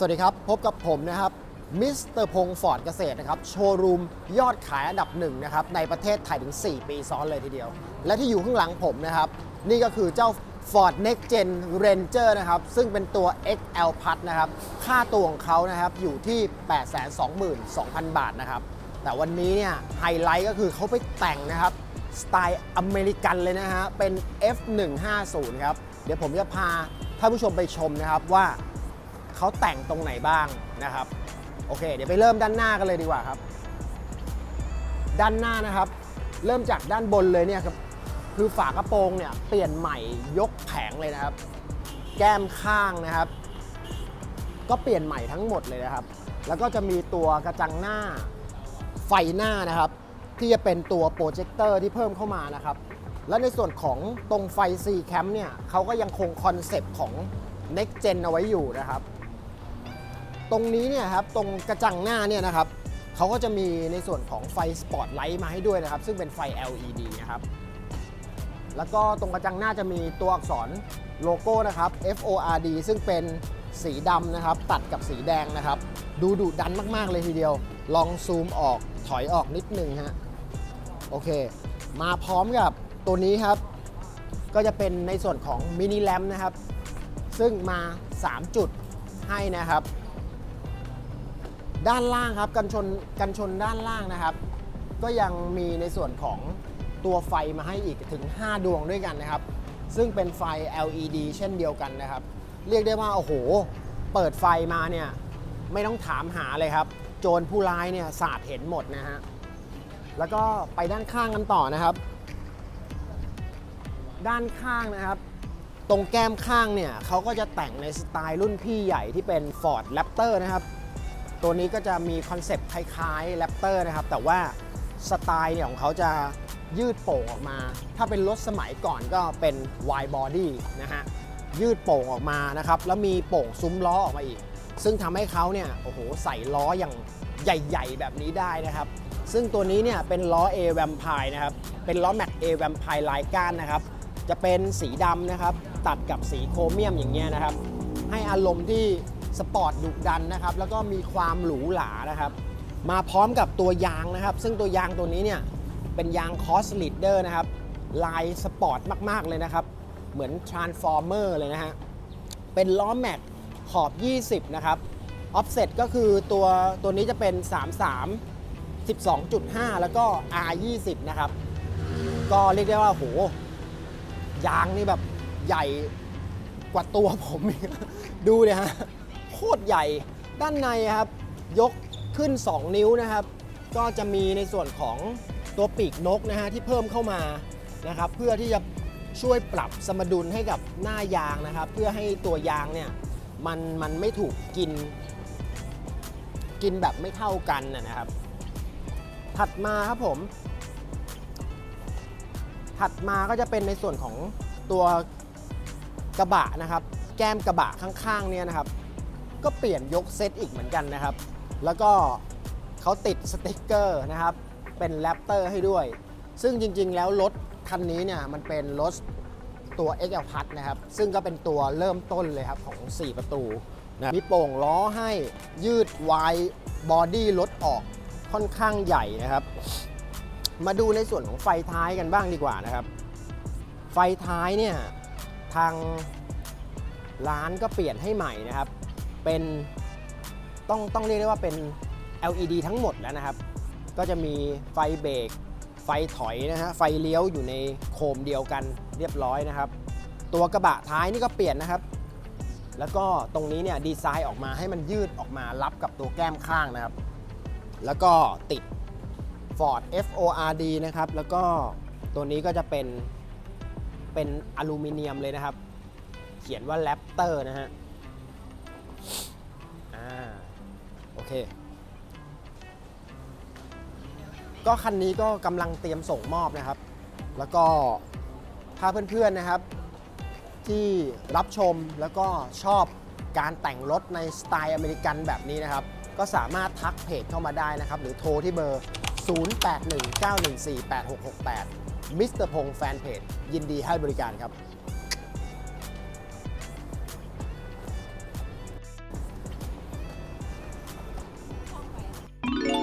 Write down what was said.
สวัสดีครับ พบกับผมนะครับมิสเตอร์พงศ์ฟอร์ดเกษตรนะครับโชว์รูมยอดขายอันดับหนึ่งนะครับในประเทศไทยถึง 4 ปีซ้อนเลยทีเดียว และที่อยู่ข้างหลังผมนะครับ นี่ก็คือเจ้า Ford Next Gen Ranger นะครับ ซึ่งเป็นตัว XL Plus นะครับ ค่าตัวของเขานะครับอยู่ที่ 822,000 บาทนะครับ แต่วันนี้เนี่ยไฮไลท์ก็คือเขาไปแต่งนะครับ สไตล์อเมริกันเลยนะฮะเป็น F150 ครับ เดี๋ยวผมจะพาท่านผู้ชมไปชมนะครับว่า เขาแต่งตรงไหนบ้างนะครับ โอเค เดี๋ยวไปเริ่มด้านหน้ากันเลยดีกว่าครับ ด้านหน้านะครับ เริ่มจากด้านบนเลยเนี่ยครับคือฝากระโปรงเนี่ยเปลี่ยนใหม่ยกแผงเลยนะครับ แก้มข้างนะครับ ก็เปลี่ยนใหม่ทั้งหมดเลยนะครับ แล้วก็จะมีตัวกระจังหน้าไฟหน้านะครับ ที่จะเป็นตัวโปรเจคเตอร์ที่เพิ่มเข้ามานะครับ และในส่วนของตรงไฟ C Cam เนี่ยเขาก็ยังคงคอนเซปต์ของ Next Gen เอาไว้อยู่นะครับ ตรงนี้เนี่ยครับตรงกระจังหน้าเนี่ยนะครับเขาก็จะมีในส่วนของไฟสปอตไลท์มาให้ด้วยนะครับ ซึ่งเป็นไฟ LED นะครับ แล้วก็ตรงกระจังหน้าจะมีตัวอักษรโลโก้นะครับ FORD ซึ่งเป็นสีดำนะครับ ตัดกับสีแดงนะครับ ดูดุดันมาก ๆ เลยทีเดียว ลองซูมออกถอยออกนิดนึงฮะโอเค มาพร้อมกับตัวนี้ครับ ก็จะเป็นในส่วนของมินิแลมนะครับ ซึ่งมา 3 จุดให้นะครับ ด้านล่างครับกันชนกันชนด้านล่างนะครับ ก็ยังมีในส่วนของตัวไฟมาให้อีกถึง 5 ดวงด้วยกันนะครับ ซึ่งเป็นไฟ LED เช่นเดียวกันนะครับ เรียกได้ว่าโอ้โห เปิดไฟมาเนี่ยไม่ต้องถามหาเลยครับ โจรผู้ร้ายเนี่ยสาดเห็นหมดนะฮะแล้วก็ไปด้านข้างกันต่อนะครับ ด้านข้างนะครับ ตรงแก้มข้างเนี่ยเขาก็จะแต่งในสไตล์รุ่นพี่ใหญ่ที่เป็น Ford Raptor นะครับ ตัวนี้ก็จะมีคอนเซปต์คล้ายๆ Raptor นะครับ แต่ว่าสไตล์เนี่ยของเขาจะยืดโป่งออกมา ถ้าเป็นรถสมัยก่อนก็เป็น wide body นะฮะ ยืดโป่งออกมานะครับ แล้วมีโป่งซุ้มล้อออกมาอีก ซึ่งทำให้เขาเนี่ย โอ้โห ใส่ล้ออย่างใหญ่ ๆ แบบนี้ได้นะครับ ซึ่งตัวนี้เนี่ยเป็นล้อ A Vampire นะครับ เป็นล้อแม็ก A Vampire ลายก้านนะครับ จะเป็นสีดำนะครับ ตัดกับสีโครเมียมอย่างเงี้ยนะครับ ให้อารมณ์ที่ สปอร์ตดุดันนะครับ แล้วก็มีความหรูหรานะครับ มาพร้อมกับตัวยางนะครับ ซึ่งตัวยางตัวนี้เนี่ยเป็นยางคอสลิดเดอร์นะครับ ลายสปอร์ตมาก ๆ เลยนะครับ เหมือน Transformer เลยนะฮะ เป็นล้อแม็กขอบ 20 นะครับออฟเซ็ตก็คือตัวตัวนี้จะเป็น 33 12.5 แล้วก็ R20 นะครับ ก็เรียกได้ว่าโหยางนี่แบบใหญ่กว่าตัวผม ดูเนี่ยฮะ คตรใหญ่ ด้านในครับ ยกขึ้น 2 นิ้วนะครับ ก็จะมีในส่วนของตัวปีกนกนะฮะที่เพิ่มเข้ามานะครับ เพื่อที่จะช่วยปรับสมดุลให้กับหน้ายางนะครับ เพื่อให้ตัวยางเนี่ยมันมันไม่ถูกกิน กินแบบไม่เท่ากันนะนะครับ ถัดมาครับผม ถัดมาก็จะเป็นในส่วนของตัวกระบะนะครับ แก้มกระบะข้างๆเนี่ยนะครับ ก็เปลี่ยนยกเซตอีกเหมือนกันนะครับ แล้วก็เขาติดสติกเกอร์นะครับ เป็นแรปเตอร์ให้ด้วย ซึ่งจริงๆ แล้วรถคันนี้เนี่ยมันเป็นรถตัว XL Plus นะครับ ซึ่งก็เป็นตัวเริ่มต้นเลยครับของ 4 ประตูนะมีโป่งล้อให้ยืดวายบอดี้รถออกค่อนข้างใหญ่นะครับ มาดูในส่วนของไฟท้ายกันบ้างดีกว่านะครับ ไฟท้ายเนี่ยทางร้านก็เปลี่ยนให้ใหม่นะครับ เป็นต้องต้องเรียกได้ว่าเป็น LED ทั้งหมดแล้วนะครับ ก็จะมีไฟเบรกไฟถอยนะฮะไฟเลี้ยวอยู่ในโคมเดียวกันเรียบร้อยนะครับ ตัวกระบะท้ายนี่ก็เปลี่ยนนะครับ แล้วก็ตรงนี้เนี่ยดีไซน์ออกมาให้มันยืดออกมารับกับตัวแก้มข้างนะครับ แล้วก็ติด Ford FORD นะครับ แล้วก็ตัวนี้ก็จะเป็นเป็นอลูมิเนียมเลยนะครับ เขียนว่า Raptor นะฮะ เค ก็คันนี้ก็กำลังเตรียมส่งมอบนะครับ แล้วก็ถ้าเพื่อนๆนะครับ ที่รับชมแล้วก็ชอบการแต่งรถในสไตล์อเมริกันแบบนี้นะครับ ก็สามารถทักเพจเข้ามาได้นะครับ หรือโทรที่เบอร์ 0819148668มิสเตอร์พงษ์แฟนเพจยินดีให้บริการครับ Yeah.